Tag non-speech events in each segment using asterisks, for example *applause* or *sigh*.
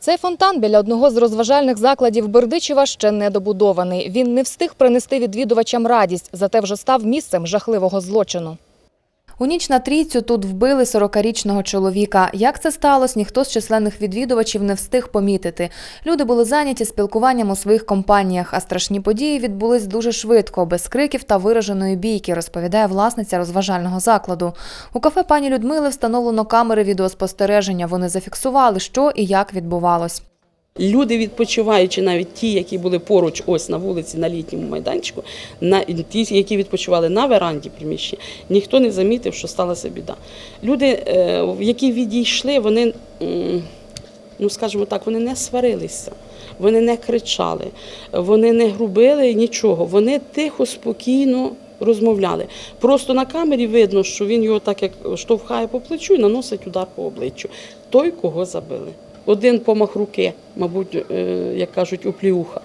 Цей фонтан біля одного з розважальних закладів Бердичева ще не добудований. Він не встиг принести відвідувачам радість, зате вже став місцем жахливого злочину. У ніч на трійцю тут вбили 40-річного чоловіка. Як це сталося, ніхто з численних відвідувачів не встиг помітити. Люди були зайняті спілкуванням у своїх компаніях, а страшні події відбулись дуже швидко, без криків та вираженої бійки, розповідає власниця розважального закладу. У кафе пані Людмили встановлено камери відеоспостереження. Вони зафіксували, що і як відбувалось. Люди відпочиваючи, навіть ті, які були поруч, ось на вулиці, на літньому майданчику, на ті, які відпочивали на веранді приміщення, ніхто не замітив, що сталася біда. Люди, е, які відійшли, вони, ну скажімо так, вони не сварилися, вони не кричали, вони не грубили нічого. Вони тихо, спокійно. Розмовляли. Просто на камері видно, що він його так як штовхає по плечу і наносить удар по обличчю. Той, кого забили. Один помах руки, мабуть, е, як кажуть, упліуха.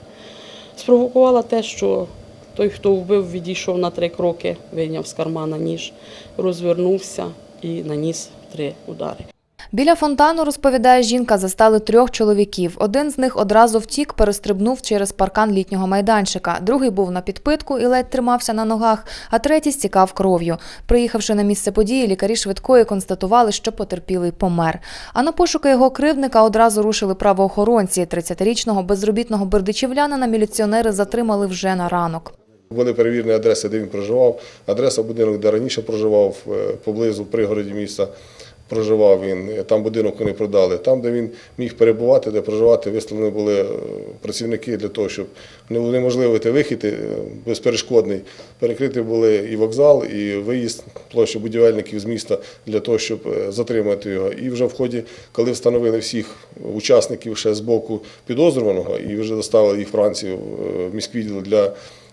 Спровокувала те, що той, хто вбив, відійшов на три кроки, вийняв з кармана ніж, розвернувся і наніс три удари. Біля фонтану, розповідає жінка, застали трьох чоловіків. Один з них одразу втік, перестрибнув через паркан літнього майданчика. Другий був на підпитку і ледь тримався на ногах, а третій стікав кров'ю. Приїхавши на місце події, лікарі швидкої констатували, що потерпілий помер. А на пошуки його кривдника одразу рушили правоохоронці. 30-річного безробітного бердичівлянина міліціонери затримали вже на ранок. Були перевірені адреси, де він проживав. Адреса будинок, де раніше проживав, е, поблизу пригороді міста проживав він. Е, Там будинок вони продали. Там, де він міг перебувати, де проживати, вислані були е, працівники для того, щоб унеможливити вихід е, безперешкодний. Перекриті були і вокзал, і виїзд площі будівельників з міста для того, щоб затримати його. І вже в ході, коли встановили всіх учасників ще з боку підозрюваного і вже доставили їх Францію в міськвідділ для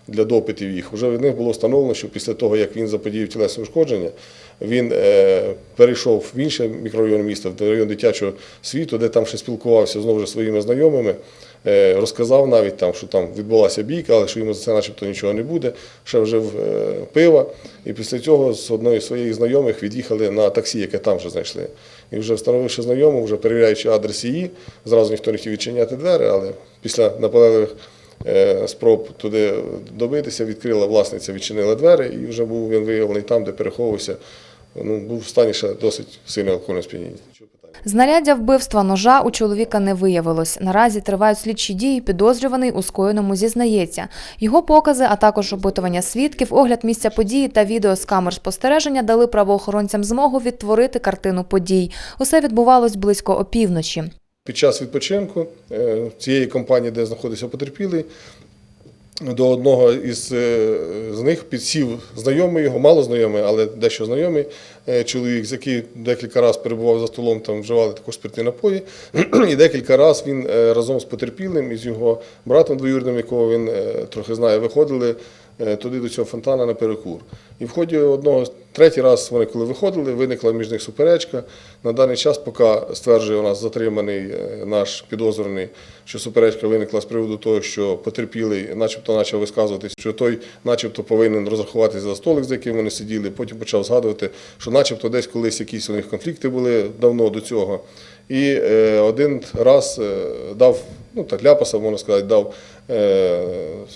для допитів їх. Вже від них було встановлено, що після того, як він заподіяв тілесне ушкодження, він е, перейшов в інший мікрорайон міста, в район дитячого світу, де там ще спілкувався знову ж своїми знайомими. Е, розказав навіть там, що там відбулася бійка, але що йому за це начебто нічого не буде. Ще вжив е, пива. І після цього з одної з своїх знайомих від'їхали на таксі, яке там вже знайшли. І вже встановивши знайому, вже перевіряючи адрес її, зразу ніхто не хотів відчиняти двері, але після наполегливих спроб туди добитися, відкрила власниця, відчинила двері, і вже був він виявлений там, де переховувався. Ну, був в стані ще досить сильного алкогольного сп'яніння. Знаряддя вбивства ножа у чоловіка не виявилось. Наразі тривають слідчі дії. Підозрюваний у скоєному зізнається. Його покази, а також опитування свідків, огляд місця події та відео з камер спостереження дали правоохоронцям змогу відтворити картину подій. Усе відбувалось близько опівночі. Під час відпочинку е, цієї компанії, де знаходився потерпілий, до одного із е, з них підсів знайомий його, мало знайомий, але дещо знайомий е, чоловік, з який декілька разів перебував за столом, там вживали також спиртні напої. *clears throat* І декілька разів він разом з потерпілим і з його братом двоюрідним, якого він трохи знає, виходили туди до цього фонтана на перекур. І в ході одного третій раз вони, коли виходили, виникла між них суперечка. На даний час, поки стверджує у нас затриманий е, наш підозрюваний, що суперечка виникла з приводу того, що потерпілий, начебто, почав висказуватись, що той, начебто, повинен розрахуватися за столик, за яким вони сиділи. Потім почав згадувати, що, начебто, десь колись якісь у них конфлікти були давно до цього. І е, один раз е, дав, ну так ляпаса, можна сказати, дав е,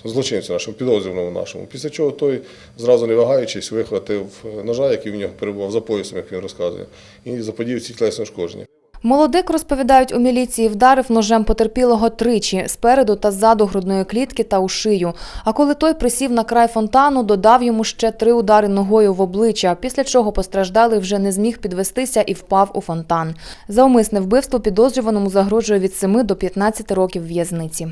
злочинцю нашому, підозрюваному нашому. Після чого той, зразу не вагаючись, вихватив ножа, який в нього перебував за поясом, як він розказує, і заподів ці тілесні ушкодження. Молодик, розповідають у міліції, вдарив ножем потерпілого тричі спереду та ззаду грудної клітки та у шию. А коли той присів на край фонтану, додав йому ще три удари ногою в обличчя, після чого постраждалий вже не зміг підвестися і впав у фонтан. За умисне вбивство підозрюваному загрожує від 7 до 15 років в'язниці.